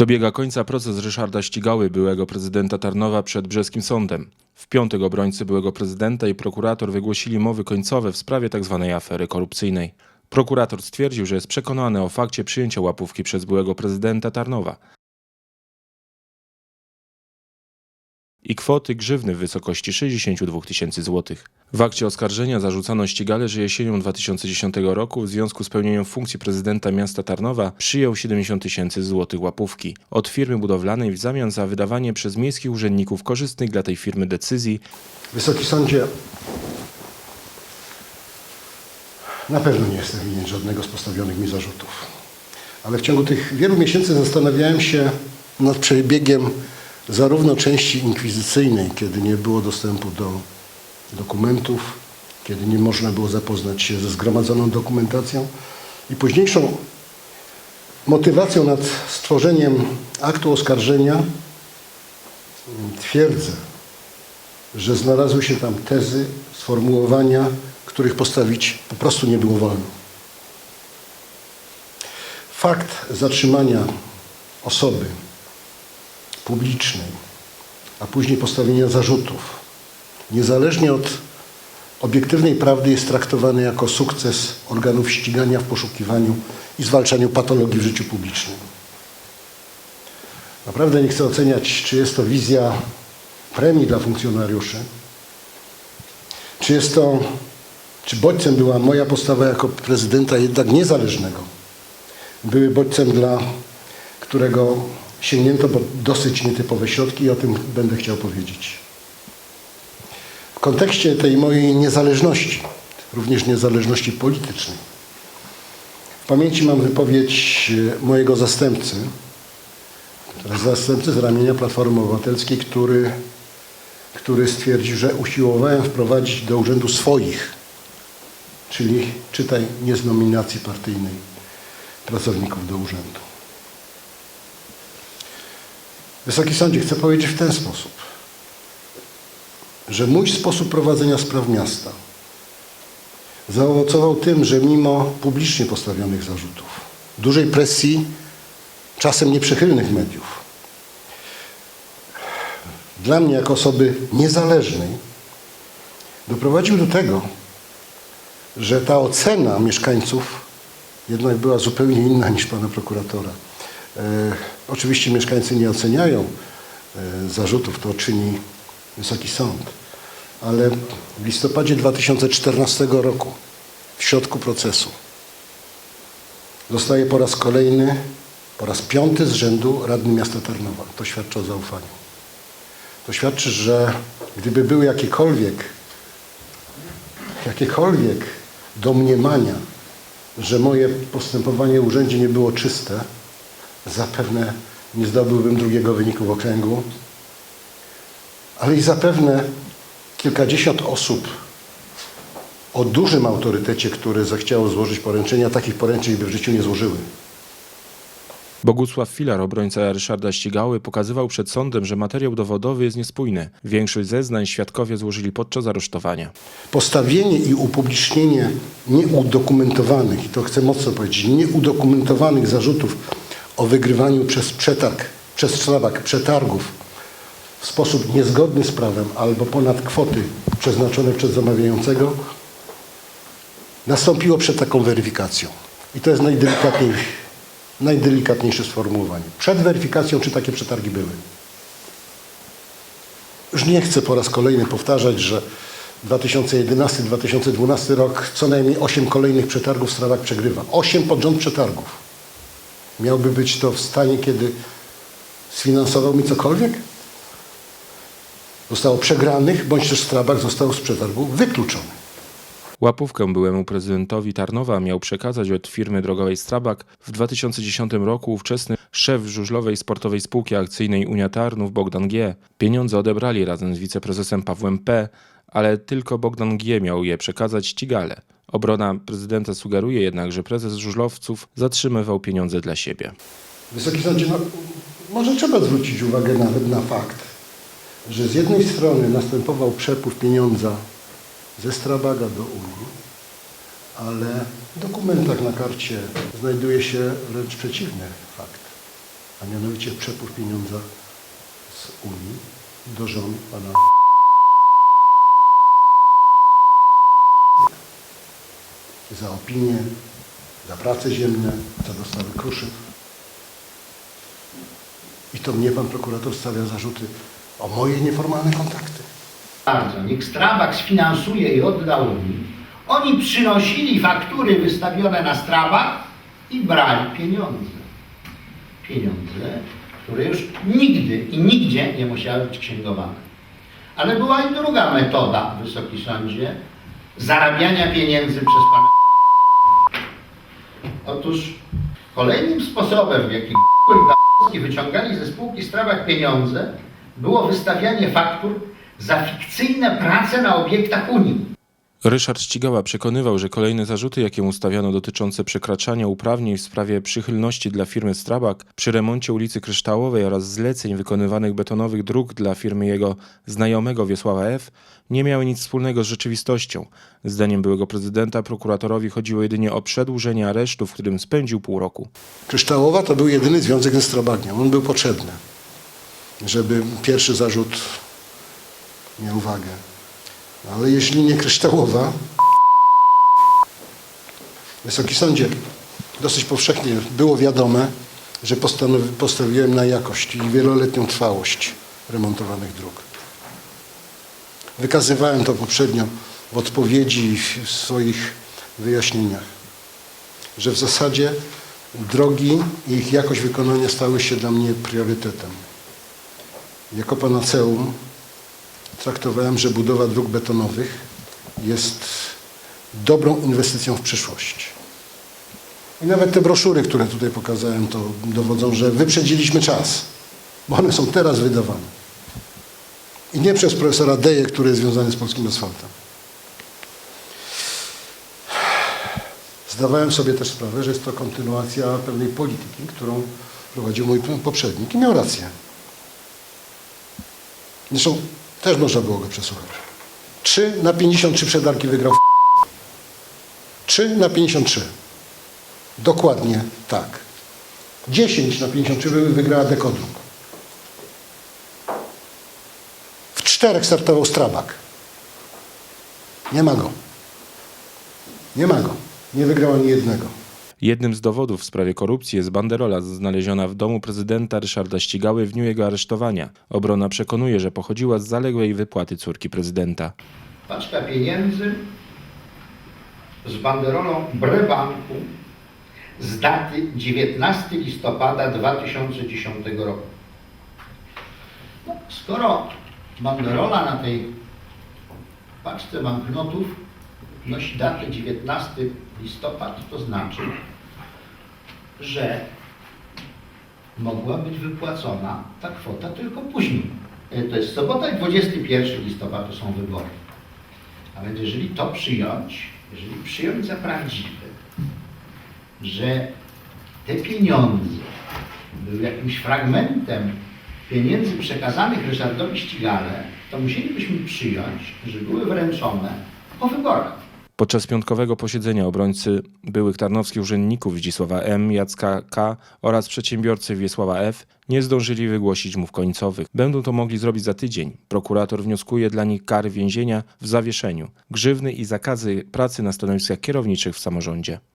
Dobiega końca proces Ryszarda Ścigały, byłego prezydenta Tarnowa przed brzeskim sądem. W piątek obrońcy byłego prezydenta i prokurator wygłosili mowy końcowe w sprawie tzw. afery korupcyjnej. Prokurator stwierdził, że jest przekonany o fakcie przyjęcia łapówki przez byłego prezydenta Tarnowa i kwoty grzywny w wysokości 62 tysięcy złotych. W akcie oskarżenia zarzucano ścigale, że jesienią 2010 roku w związku z pełnieniem funkcji prezydenta miasta Tarnowa przyjął 70 tysięcy złotych łapówki od firmy budowlanej w zamian za wydawanie przez miejskich urzędników korzystnych dla tej firmy decyzji Wysoki Sądzie, na pewno nie jestem winien żadnego z postawionych mi zarzutów. Ale w ciągu tych wielu miesięcy zastanawiałem się nad przebiegiem zarówno części inkwizycyjnej, kiedy nie było dostępu do dokumentów, kiedy nie można było zapoznać się ze zgromadzoną dokumentacją i późniejszą motywacją nad stworzeniem aktu oskarżenia twierdzę, że znalazły się tam tezy, sformułowania, których postawić po prostu nie było wolno. Fakt zatrzymania osoby publicznej, a później postawienia zarzutów, niezależnie od obiektywnej prawdy, jest traktowany jako sukces organów ścigania w poszukiwaniu i zwalczaniu patologii w życiu publicznym. Naprawdę nie chcę oceniać, czy jest to wizja premii dla funkcjonariuszy, czy jest to, czy bodźcem była moja postawa jako prezydenta jednak niezależnego. Były bodźcem, dla którego sięgnięto po dosyć nietypowe środki i o tym będę chciał powiedzieć. W kontekście tej mojej niezależności, również niezależności politycznej, w pamięci mam wypowiedź e, mojego zastępcy, zastępcy z ramienia Platformy Obywatelskiej, który, który stwierdził, że usiłowałem wprowadzić do urzędu swoich, czyli czytaj nie z nominacji partyjnej pracowników do urzędu. Wysoki Sądzie, chcę powiedzieć w ten sposób, że mój sposób prowadzenia spraw miasta zaowocował tym, że mimo publicznie postawionych zarzutów, dużej presji, czasem nieprzychylnych mediów, dla mnie jako osoby niezależnej doprowadził do tego, że ta ocena mieszkańców jednak była zupełnie inna niż pana prokuratora. E, oczywiście mieszkańcy nie oceniają e, zarzutów, to czyni Wysoki Sąd, ale w listopadzie 2014 roku, w środku procesu, zostaje po raz kolejny, po raz piąty z rzędu radny miasta Tarnowa. To świadczy o zaufaniu. To świadczy, że gdyby były jakiekolwiek, jakiekolwiek domniemania, że moje postępowanie w urzędzie nie było czyste, zapewne nie zdobyłbym drugiego wyniku w okręgu, ale i zapewne kilkadziesiąt osób o dużym autorytecie, które zechciało złożyć poręczenia, takich poręczeń by w życiu nie złożyły. Bogusław Filar, obrońca Ryszarda Ścigały, pokazywał przed sądem, że materiał dowodowy jest niespójny. Większość zeznań świadkowie złożyli podczas aresztowania. Postawienie i upublicznienie nieudokumentowanych, i to chcę mocno powiedzieć, nieudokumentowanych zarzutów o wygrywaniu przez przetarg, przez szlabak przetargów w sposób niezgodny z prawem albo ponad kwoty przeznaczone przez zamawiającego nastąpiło przed taką weryfikacją. I to jest najdelikatniej, najdelikatniejsze sformułowanie. Przed weryfikacją, czy takie przetargi były. Już nie chcę po raz kolejny powtarzać, że 2011-2012 rok co najmniej 8 kolejnych przetargów Strawak przegrywa. 8 pod rząd przetargów. Miałby być to w stanie, kiedy sfinansował mi cokolwiek? Zostało przegranych, bądź też Strabak został z przetargu wykluczony. Łapówkę byłemu prezydentowi Tarnowa miał przekazać od firmy drogowej Strabak w 2010 roku ówczesny szef żużlowej sportowej spółki akcyjnej Unia Tarnów Bogdan G. Pieniądze odebrali razem z wiceprezesem Pawłem P., ale tylko Bogdan G. miał je przekazać ścigale. Obrona prezydenta sugeruje jednak, że prezes żużlowców zatrzymywał pieniądze dla siebie. Wysoki Sądzie, no, może trzeba zwrócić uwagę nawet na fakt, że z jednej strony następował przepływ pieniądza ze Strabaga do Unii, ale w dokumentach na karcie znajduje się wręcz przeciwny fakt. a mianowicie przepływ pieniądza z Unii do żon pana za opinię, za prace ziemne, za dostawę kruszyw. I to mnie pan prokurator stawia zarzuty o moje nieformalne kontakty. bardzo, niech Strabag sfinansuje i odda Unii. Oni przynosili faktury wystawione na Strabag i brali pieniądze. Pieniądze, które już nigdy i nigdzie nie musiały być księgowane. Ale była i druga metoda, Wysoki Sądzie, zarabiania pieniędzy przez pana. Otóż kolejnym sposobem, w jaki i wyciągali ze spółki Strabag pieniądze, było wystawianie faktur za fikcyjne prace na obiektach Unii. Ryszard Ścigała przekonywał, że kolejne zarzuty, jakie mu stawiano dotyczące przekraczania uprawnień w sprawie przychylności dla firmy Strabag przy remoncie ulicy Kryształowej oraz zleceń wykonywanych betonowych dróg dla firmy jego znajomego Wiesława F., nie miały nic wspólnego z rzeczywistością. Zdaniem byłego prezydenta prokuratorowi chodziło jedynie o przedłużenie aresztu, w którym spędził pół roku. Kryształowa to był jedyny związek ze Strabagiem. On był potrzebny, żeby pierwszy zarzut miał wagę. Ale jeśli nie kryształowa, Wysoki Sądzie, dosyć powszechnie było wiadome, że postawiłem na jakość i wieloletnią trwałość remontowanych dróg. Wykazywałem to poprzednio w odpowiedzi i w swoich wyjaśnieniach że w zasadzie drogi i ich jakość wykonania stały się dla mnie priorytetem. Jako panaceum traktowałem, że budowa dróg betonowych jest dobrą inwestycją w przyszłość. I nawet te broszury, które tutaj pokazałem, to dowodzą, że wyprzedziliśmy czas, bo one są teraz wydawane. I nie przez profesora Deje, który jest związany z polskim asfaltem. Zdawałem sobie też sprawę, że jest to kontynuacja pewnej polityki, którą prowadził mój poprzednik i miał rację. Zresztą też można było go przesłuchać. 3 na 53 przetargi wygrał 3 na 53. Dokładnie tak. 10 na 53 wy- wygrała Dekodruk. W czterech startował Strabak. Nie ma go. Nie ma go. Nie wygrał ani jednego. Jednym z dowodów w sprawie korupcji jest banderola znaleziona w domu prezydenta Ryszarda Ścigały w dniu jego aresztowania. Obrona przekonuje, że pochodziła z zaległej wypłaty córki prezydenta. Paczka pieniędzy z banderolą Brebanku z daty 19 listopada 2010 roku. No, skoro banderola na tej paczce banknotów nosi datę 19 listopad, to znaczy, że mogła być wypłacona ta kwota tylko później. E, To jest sobota i 21 listopada to są wybory. A więc jeżeli to przyjąć, jeżeli przyjąć za prawdziwe, że te pieniądze były jakimś fragmentem pieniędzy przekazanych Ryszardowi Ścigale, to musielibyśmy przyjąć, że były wręczone po wyborach. Podczas piątkowego posiedzenia obrońcy byłych tarnowskich urzędników Zdzisława M., Jacka K. oraz przedsiębiorcy Wiesława F. nie zdążyli wygłosić mów końcowych. Będą to mogli zrobić za tydzień. Prokurator wnioskuje dla nich kary więzienia w zawieszeniu, grzywny i zakazy pracy na stanowiskach kierowniczych w samorządzie.